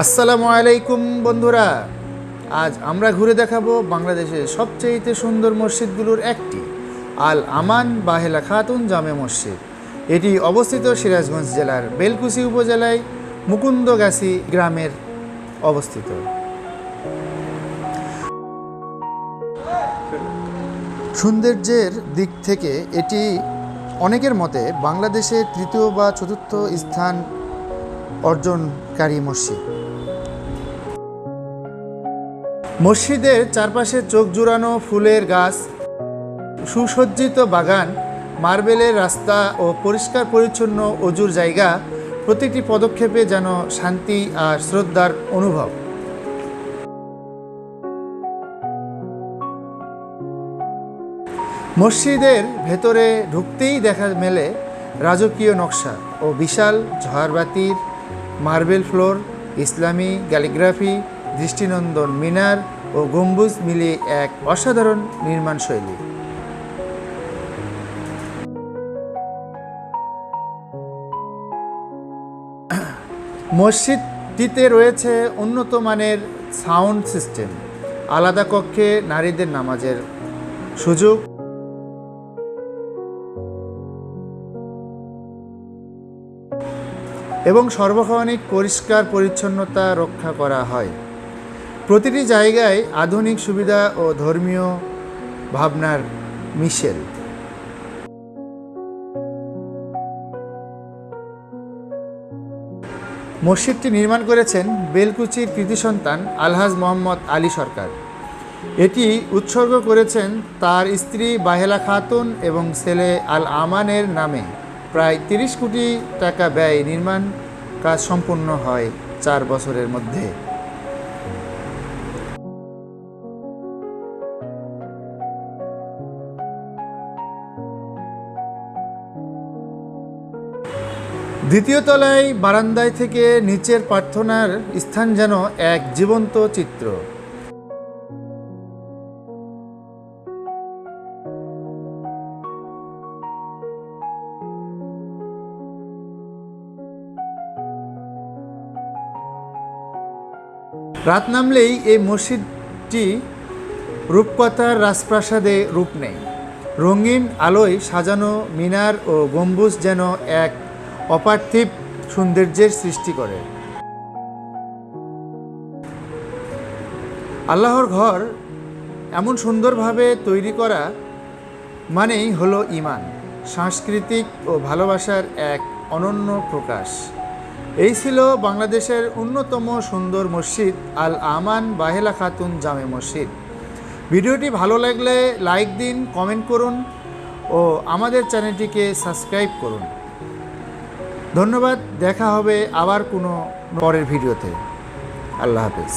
আসসালামু আলাইকুম বন্ধুরা। আজ আমরা ঘুরে দেখাবো বাংলাদেশের সবচেয়ে সুন্দর মসজিদগুলোর একটি, আল আমান বাহেলা খাতুন জামে মসজিদ। এটি অবস্থিত সিরাজগঞ্জ জেলার বেলকুচি উপজেলায় মুকুন্দগাছি গ্রামের অবস্থিত। সৌন্দর্যের দিক থেকে এটি অনেকের মতে বাংলাদেশের তৃতীয় বা চতুর্থ স্থান অর্জনকারী মসজিদ। মসজিদের চারপাশে চোখ জুড়ানো ফুলের গাছ, সুসজ্জিত বাগান, মার্বেলের রাস্তা ও পরিষ্কার পরিচ্ছন্ন অজুর জায়গা, প্রতিটি পদক্ষেপে যেন শান্তি আর শ্রদ্ধার অনুভব। মসজিদের ভেতরে ঢুকতেই দেখা মেলে রাজকীয় নকশা ও বিশাল ঝড়বাতির, মার্বেল ফ্লোর, ইসলামী ক্যালিগ্রাফি দৃষ্টিনন্দন মিনার ও গম্বুজ মিলিয়ে এক অসাধারণ নির্মাণ শৈলী। মসজিদটিতে রয়েছে উন্নত মানের সাউন্ড সিস্টেম, আলাদা কক্ষে নারীদের নামাজের সুযোগ। এবং সর্বক্ষণিক পরিষ্কার পরিচ্ছন্নতা রক্ষা করা হয়। প্রতিটি জায়গায় আধুনিক সুবিধা ও ধর্মীয় ভাবনার মিশেল। মসজিদটি নির্মাণ করেছেন বেলকুচির কৃতি সন্তান আলহাজ মোহাম্মদ আলী সরকার। এটি উৎসর্গ করেছেন তার স্ত্রী বাহেলা খাতুন এবং ছেলে আল আমানের নামে। প্রায় তিরিশ কোটি টাকা ব্যয় নির্মাণ কাজ সম্পূর্ণ হয় চার বছরের মধ্যে। দ্বিতীয় তলায় বারান্দায় থেকে নিচের প্রার্থনার স্থান যেন এক জীবন্ত চিত্র। রাত নামলেই এই মসজিদটি রূপকথার রাজপ্রাসাদে রূপ নেয়। রঙিন আলোয় সাজানো মিনার ও গম্বুজ যেন এক অপার্থিব সৌন্দর্যের সৃষ্টি করে। আল্লাহর ঘর এমন সুন্দরভাবে তৈরি করা মানেই হলো ইমান সাংস্কৃতিক ও ভালোবাসার এক অনন্য প্রকাশ। এই ছিল বাংলাদেশের অন্যতম সুন্দর মসজিদ আল আমান বাহেলা খাতুন জামে মসজিদ। ভিডিওটি ভালো লাগলে লাইক দিন, কমেন্ট করুন ও আমাদের চ্যানেলটিকে সাবস্ক্রাইব করুন। ধন্যবাদ দেখা হবে আবার কোনো পরের ভিডিওতে। আল্লাহ হাফেজ।